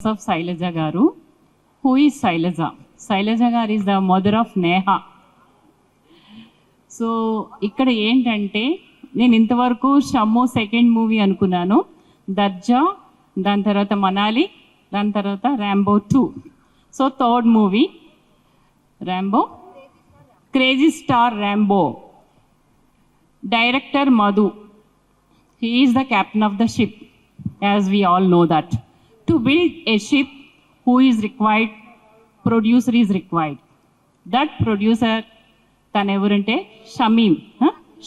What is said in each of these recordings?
Of Shailaja గారు who is Shailaja Shailaja గారు is the mother of Neha so ఇక్కడ ఏంటంటే నేను ఇంతవరకు షమ్ము సెకండ్ మూవీ అనుకున్నాను. దర్జా దాని తర్వాత మనాలి దాని తర్వాత Rambo two so third movie Rambo crazy star Rambo director Madhu he is the captain of the ship as we all know that to build a ship who is required producer is required. That producer తను ఎవరంటే? Shamim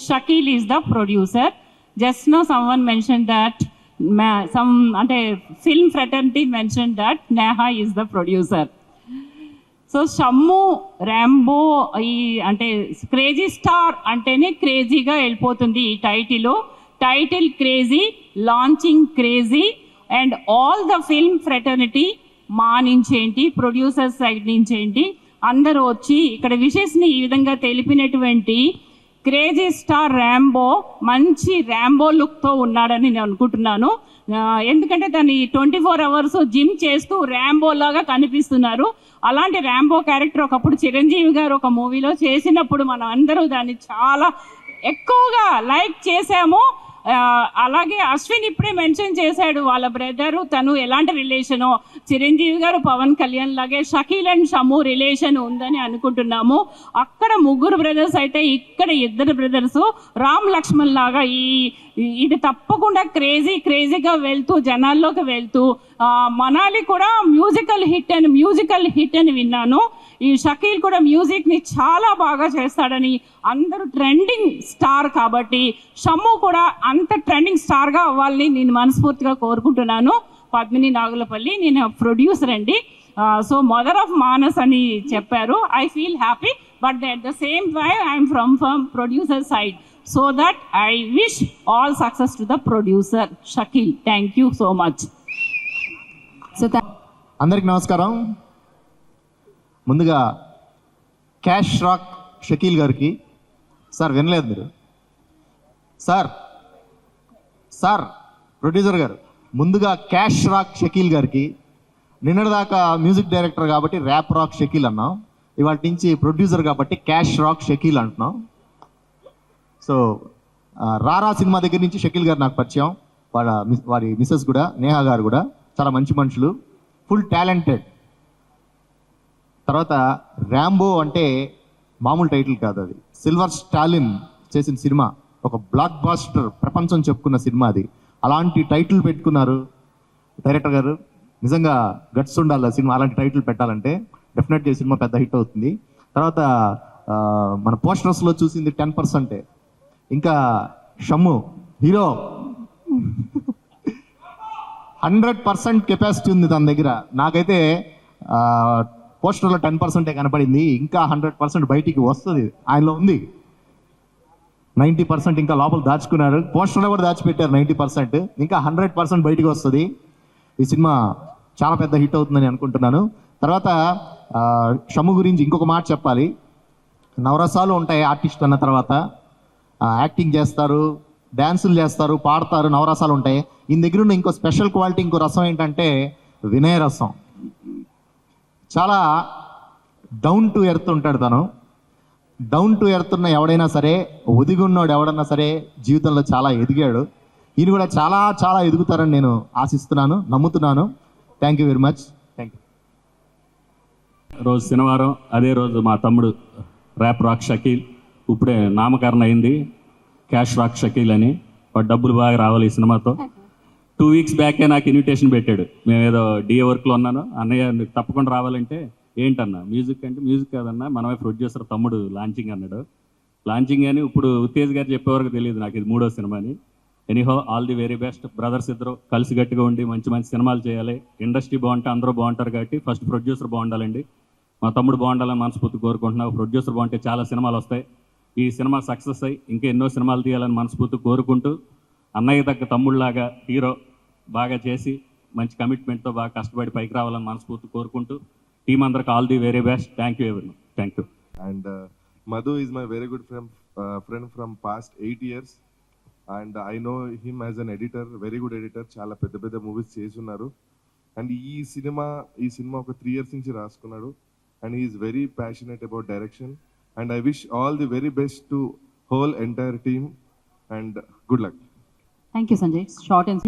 Shakeel is the producer just know someone mention that some అంటే film fraternity mention that Neha is the producer so Shammu Rambo ఈ అంటే crazy star అంటేనే క్రేజీగా వెళ్ళిపోతుంది ఈ title title crazy launching crazy and all the film fraternity మా నుంచి ఏంటి ప్రొడ్యూసర్ సైడ్ నుంచి ఏంటి అందరూ వచ్చి ఇక్కడ విషెస్ని ఈ విధంగా తెలిపినటువంటి క్రేజీ స్టార్ ర్యాంబో మంచి ర్యాంబో లుక్తో ఉన్నాడని నేను అనుకుంటున్నాను. ఎందుకంటే దాన్ని ట్వంటీ ఫోర్ అవర్స్ జిమ్ చేస్తూ ర్యాంబో లాగా కనిపిస్తున్నారు. అలాంటి ర్యాంబో క్యారెక్టర్ ఒకప్పుడు చిరంజీవి గారు ఒక మూవీలో చేసినప్పుడు మనం అందరూ దాన్ని చాలా ఎక్కువగా లైక్ చేసాము అలాగే అశ్విన్ ఇప్పుడే మెన్షన్ చేశాడు వాళ్ళ బ్రదరు తను ఎలాంటి రిలేషను. చిరంజీవి గారు పవన్ కళ్యాణ్ లాగే షకీల్ అండ్ షము రిలేషన్ ఉందని అనుకుంటున్నాము. అక్కడ ముగ్గురు బ్రదర్స్ అయితే ఇక్కడ ఇద్దరు బ్రదర్స్. రామ్ లక్ష్మణ్ లాగా ఈ ఇది తప్పకుండా క్రేజీ క్రేజీగా వెళ్తూ జనాల్లోకి వెళ్తూ మనాలి కూడా మ్యూజికల్ హిట్ అని మ్యూజికల్ హిట్ అని విన్నాను. ఈ షకీల్ కూడా మ్యూజిక్ని చాలా బాగా చేస్తాడని అందరూ ట్రెండింగ్ స్టార్ కాబట్టి షమ్ము కూడా అంత ట్రెండింగ్ స్టార్గా అవ్వాలని నేను మనస్ఫూర్తిగా కోరుకుంటున్నాను. పద్మిని నాగులపల్లి నేను ప్రొడ్యూసర్ అండి. సో మదర్ ఆఫ్ మానస్ అని చెప్పారు. I feel happy but at the same time I'm from from producer side so that I wish all success to the producer Shakeel thank you so much so అందరికి నమస్కారం. ముందుగా cash rock Shakeel గారికి. Sir వినలేదు మీరు. Sir sir producer గారు ముందుగా cash rock Shakeel గారికి. నిన్నటిదాకా మ్యూజిక్ డైరెక్టర్ కాబట్టి ర్యాప్ రాక్ షకీల్ అన్నాం. ఇవాళ నుంచి ప్రొడ్యూసర్ కాబట్టి క్యాష్ రాక్ షకీల్ అంటున్నాం. సో రారా సినిమా దగ్గర నుంచి షకీల్ గారు నాకు పరిచయం. వాళ్ళ మిస్- వారి మిస్సెస్ కూడా నేహా గారు కూడా. చాలా మంచి మనుషులు. ఫుల్ టాలెంటెడ్ తర్వాత ర్యాంబో అంటే మామూలు టైటిల్ కాదు అది. సిల్వర్ స్టాలిన్ చేసిన సినిమా. ఒక బ్లాక్ బాస్టర్ ప్రపంచం చెప్పుకున్న సినిమా అది. అలాంటి టైటిల్ పెట్టుకున్నారు. డైరెక్టర్ గారు నిజంగా గట్స్ ఉండాలి ఆ సినిమా. అలాంటి టైటిల్ పెట్టాలంటే డెఫినెట్గా సినిమా పెద్ద హిట్ అవుతుంది. తర్వాత మన పోస్టర్స్లో చూసింది టెన్ పర్సెంటే ఇంకా Shammu hero hundred percent capacity ఉంది తన దగ్గర. నాకైతే పోస్టర్లో టెన్ పర్సెంటే కనపడింది. ఇంకా హండ్రెడ్ పర్సెంట్ బయటికి వస్తుంది. ఆయనలో ఉంది. నైంటీ పర్సెంట్ ఇంకా లోపల దాచుకున్నారు. పోస్టర్లో కూడా దాచిపెట్టారు నైంటీ పర్సెంట్. ఇంకా హండ్రెడ్ పర్సెంట్ బయటికి వస్తుంది. ఈ సినిమా చాలా పెద్ద హిట్ అవుతుందని అనుకుంటున్నాను. తర్వాత ఆ, షమ్ము గురించి ఇంకొక మాట చెప్పాలి. నవరసాలు ఉంటాయి ఆర్టిస్ట్ అన్న తర్వాత. యాక్టింగ్ చేస్తారు. డ్యాన్సులు చేస్తారు పాడతారు నవరసాలు ఉంటాయి. ఈ దగ్గర ఉన్న ఇంకో స్పెషల్ క్వాలిటీ ఇంకో రసం ఏంటంటే వినయ రసం. చాలా డౌన్ టు ఎర్త్ ఉంటాడు తను. డౌన్ టు ఎర్త్ ఉన్న ఎవడైనా సరే ఒదిగున్నోడు ఎవడన్నా సరే జీవితంలో చాలా ఎదిగాడు. ఈయన కూడా చాలా చాలా ఎదుగుతారని నేను ఆశిస్తున్నాను నమ్ముతున్నాను. Thank you very much thank you రోజు శనివారం అదే రోజు మా తమ్ముడు ర్యాప్ రాక్ షకీల్ ఇప్పుడే నామకరణ అయింది. క్యాష్ రాక్ షకీల్ అని వాడు డబ్బులు బాగా రావాలి ఈ సినిమాతో. టూ వీక్స్ బ్యాకే నాకు ఇన్విటేషన్ పెట్టాడు. మేము ఏదో డిఏ వర్క్లో ఉన్నాను. అన్నయ్య నీకు తప్పకుండా రావాలంటే ఏంటన్నా? మ్యూజిక్ అంటే మ్యూజిక్ కాదన్నా మనమే ప్రొడ్యూసర్ తమ్ముడు లాంచింగ్ అన్నాడు. లాంచింగ్ అని ఇప్పుడు ఉత్తేజ్ గారు చెప్పేవరకు తెలియదు నాకు ఇది మూడో సినిమా అని. Anyhow all the very best brothers ఇద్దరు కలిసిగట్టుగా ఉండి మంచి మంచి సినిమాలు చేయాలి. ఇండస్ట్రీ బాగుంటే అందరూ బాగుంటారు కాబట్టి ఫస్ట్ ప్రొడ్యూసర్ బాగుండాలండి. మా తమ్ముడు బాగుండాలని మనస్ఫూర్తి కోరుకుంటున్నా. ప్రొడ్యూసర్ బాగుంటే చాలా సినిమాలు వస్తాయి. ఈ సినిమా సక్సెస్ అయ్యి ఇంకా ఎన్నో సినిమాలు తీయాలని మనస్ఫూర్తి కోరుకుంటూ అన్నయ్య తగ్గ తమ్ముళ్ళలాగా హీరో బాగా చేసి మంచి కమిట్మెంట్తో బాగా కష్టపడి పైకి రావాలని మనస్ఫూర్తి కోరుకుంటూ టీం అందరికి all the very best thank you ఎవరి thank you and Madhu is my very good friend friend from past eight years and I know him as an editor very good editor చాలా పెద్ద పెద్ద movies చేసి ఉన్నారు and ఈ cinema ఈ cinema ఒక three years నుంచి రాసుకున్నాడు. And is very passionate about direction and I wish all the very best to whole entire team and good luck. Thank you, Sanjay. Short and